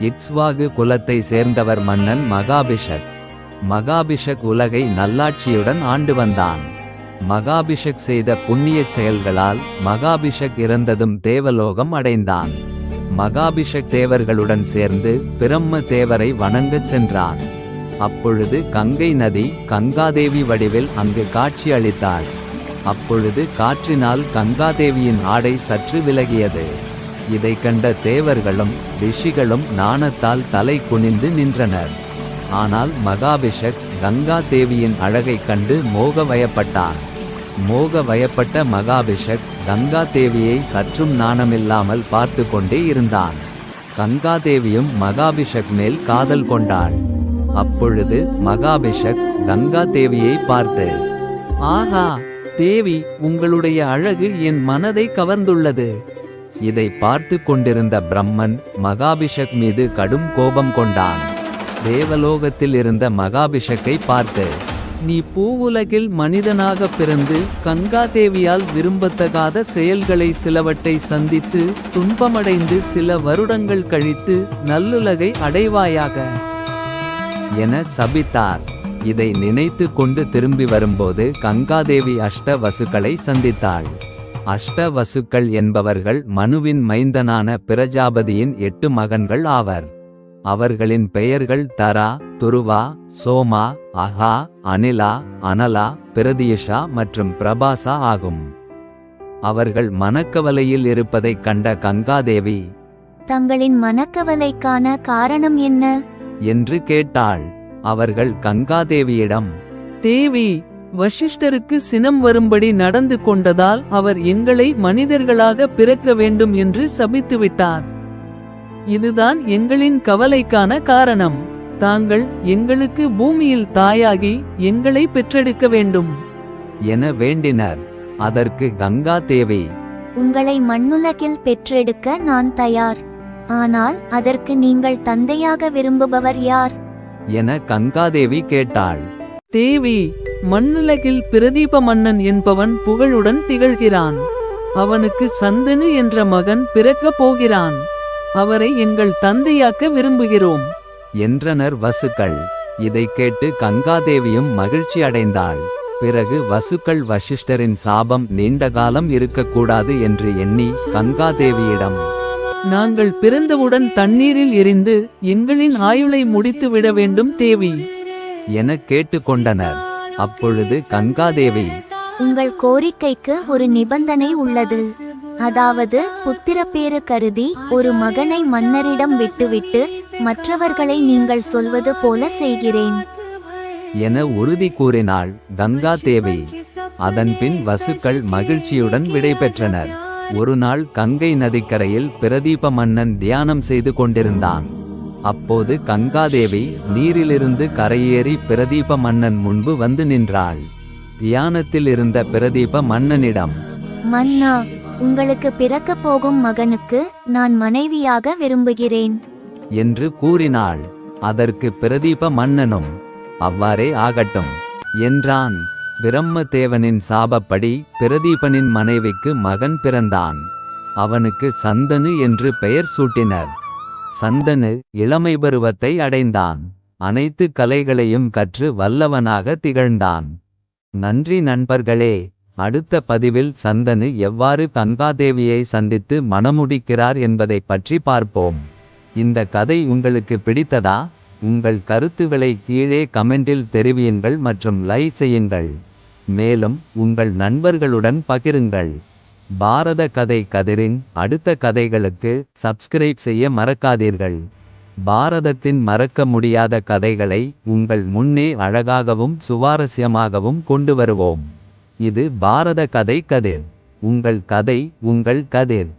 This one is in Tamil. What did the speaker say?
இட்ஸ்வாகு குலத்தை சேர்ந்தவர் மன்னன் மகாபிஷக். மகாபிஷக் உலகை நல்லாட்சியுடன் ஆண்டு வந்தான். மகாபிஷக் செய்த புண்ணியச் செயல்களால் மகாபிஷக் இறந்ததும் தேவலோகம் அடைந்தான். மகாபிஷக் தேவர்களுடன் சேர்ந்து பிரம்ம தேவரை வணங்கச் சென்றான். அப்பொழுது கங்கை நதி கங்காதேவி வடிவில் அங்கு காட்சி அளித்தாள். அப்பொழுது காற்றினால் கங்காதேவியின் ஆடை சற்று விலகியது. இதை கண்ட தேவர்களும் ரிஷிகளும் நாணத்தால் தலை குனிந்து நின்றனர். ஆனால் மகாபிஷக் கங்கா தேவியின் அழகைக் கண்டு மோக வயப்பட்டான் மோக வயப்பட்ட மகாபிஷக் கங்கா தேவியை சற்றும் நாணமில்லாமல் பார்த்து கொண்டே இருந்தான். கங்கா தேவியும் மகாபிஷக் மேல் காதல் கொண்டாள். அப்பொழுது மகாபிஷக் கங்கா தேவியை பார்த்து ஆஹா தேவி உங்களுடைய அழகு என் மனதை கவர்ந்துள்ளது. இதை பார்த்து கொண்டிருந்த பிரம்மன் மகாபிஷக் மீது கடும் கோபம் கொண்டான். தேவலோகத்தில் இருந்த மகாபிஷக்கை பார்த்து நீ பூவுலகில் மனிதனாக பிறந்து கங்காதேவியால் விரும்பத்தகாத செயல்களை சிலவற்றை சந்தித்து துன்பமடைந்து சில வருடங்கள் கழித்து நல்லுலகை அடைவாயாக என சபித்தார். இதை நினைத்து கொண்டு திரும்பி வரும்போது கங்காதேவி அஷ்ட வசுக்களை சந்தித்தாள். அஷ்ட வசுக்கள் என்பவர்கள் மனுவின் மைந்தனான பிரஜாபதியின் எட்டு மகன்கள் ஆவர். அவர்களின் பெயர்கள் தரா துருவா சோமா அஹா அனிலா அனலா பிரதியஷா மற்றும் பிரபாசா ஆகும். அவர்கள் மனக்கவலையில் இருப்பதைக் கண்ட கங்காதேவி தங்களின் மனக்கவலைக்கான காரணம் என்ன? என்று கேட்டாள். அவர்கள் கங்காதேவியிடம் தேவி வசிஷ்டருக்கு சினம் வரும்படி நடந்து கொண்டதால் அவர் எங்களை மனிதர்களாக பிறக்க வேண்டும் என்று சபித்துவிட்டார். இதுதான் எங்களின் கவலைக்கான காரணம். தாங்கள் எங்களுக்கு பூமியில் தாயாகி எங்களை பெற்றெடுக்க வேண்டும். என வேண்டினர். அதற்கு கங்கா தேவி உங்களை மண்ணுலகில் பெற்றெடுக்க நான் தயார். ஆனால் அதற்கு நீங்கள் தந்தையாக விரும்புபவர் யார்? என கங்காதேவி கேட்டாள். தேவி மண்ணுலகில் பிரதீப மன்னன் என்பவன் புகழுடன் திகழ்கிறான். அவனுக்கு சந்தனு என்ற மகன் பிறக்கப் போகிறான். அவரை எங்கள் தந்தையாக்க விரும்புகிறோம். என்றனர் வசுக்கள். இதை கேட்டு கங்காதேவியும் மகிழ்ச்சி அடைந்தாள். பிறகு வசுக்கள் வசிஷ்டரின் சாபம் நீண்ட காலம் இருக்கக்கூடாது என்று எண்ணி கங்காதேவியிடம் நாங்கள் பிறந்தவுடன் தண்ணீரில் எரிந்து எங்களின் ஆயுளை முடித்து விட வேண்டும் தேவி. என கேட்டுக்கொண்டனர். அப்பொழுது கங்காதேவி உங்கள் கோரிக்கைக்கு ஒரு நிபந்தனை உள்ளது. அதாவது புத்திரப்பேறு கருதி ஒரு மகனை மன்னரிடம் விட்டுவிட்டு மற்றவர்களை நீங்கள் சொல்வது போல செய்கிறேன். என உறுதி கூறினாள் கங்கா தேவி அதன்பின் வசுக்கள் மகிழ்ச்சியுடன் விடைபெற்றனர். ஒருநாள் கங்கை நதிக்கரையில் பிரதீப மன்னன் தியானம் செய்து கொண்டிருந்தான். அப்போது கங்காதேவி நீரிலிருந்து கரையேறி பிரதீப மன்னன் முன்பு வந்து நின்றாள். தியானத்தில் இருந்த பிரதீப மன்னனிடம் மன்னா உங்களுக்கு பிறக்கப் போகும் மகனுக்கு நான் மனைவியாக விரும்புகிறேன். என்று கூறினாள். அதற்கு பிரதீப மன்னனும் அவ்வாறே ஆகட்டும். என்றான். பிரம்மதேவனின் சாபப்படி பிரதீபனின் மனைவிக்கு மகன் பிறந்தான். அவனுக்கு சந்தனு என்று பெயர் சூட்டினர். சந்தனு இளமை பருவத்தை அடைந்தான். அனைத்து கலைகளையும் கற்று வல்லவனாக திகழ்ந்தான். நன்றி நண்பர்களே அடுத்த பதிவில் சந்தனு எவ்வாறு கங்காதேவியை சந்தித்து மணமுடிக்கிறார் என்பதைப் பற்றி பார்ப்போம். இந்த கதை உங்களுக்கு பிடித்ததா? உங்கள் கருத்துக்களை கீழே கமெண்டில் தெரிவியுங்கள் மற்றும் லைக் செய்யுங்கள். மேலும் உங்கள் நண்பர்களுடன் பகிருங்கள். பாரத கதை கதிரின் அடுத்த கதைகளுக்கு சப்ஸ்கிரைப் செய்ய மறக்காதீர்கள். பாரதத்தின் மறக்க முடியாத கதைகளை உங்கள் முன்னே அழகாகவும் சுவாரஸ்யமாகவும் கொண்டு வருவோம். இது பாரத கதை கதிர். உங்கள் கதை உங்கள் கதிர்.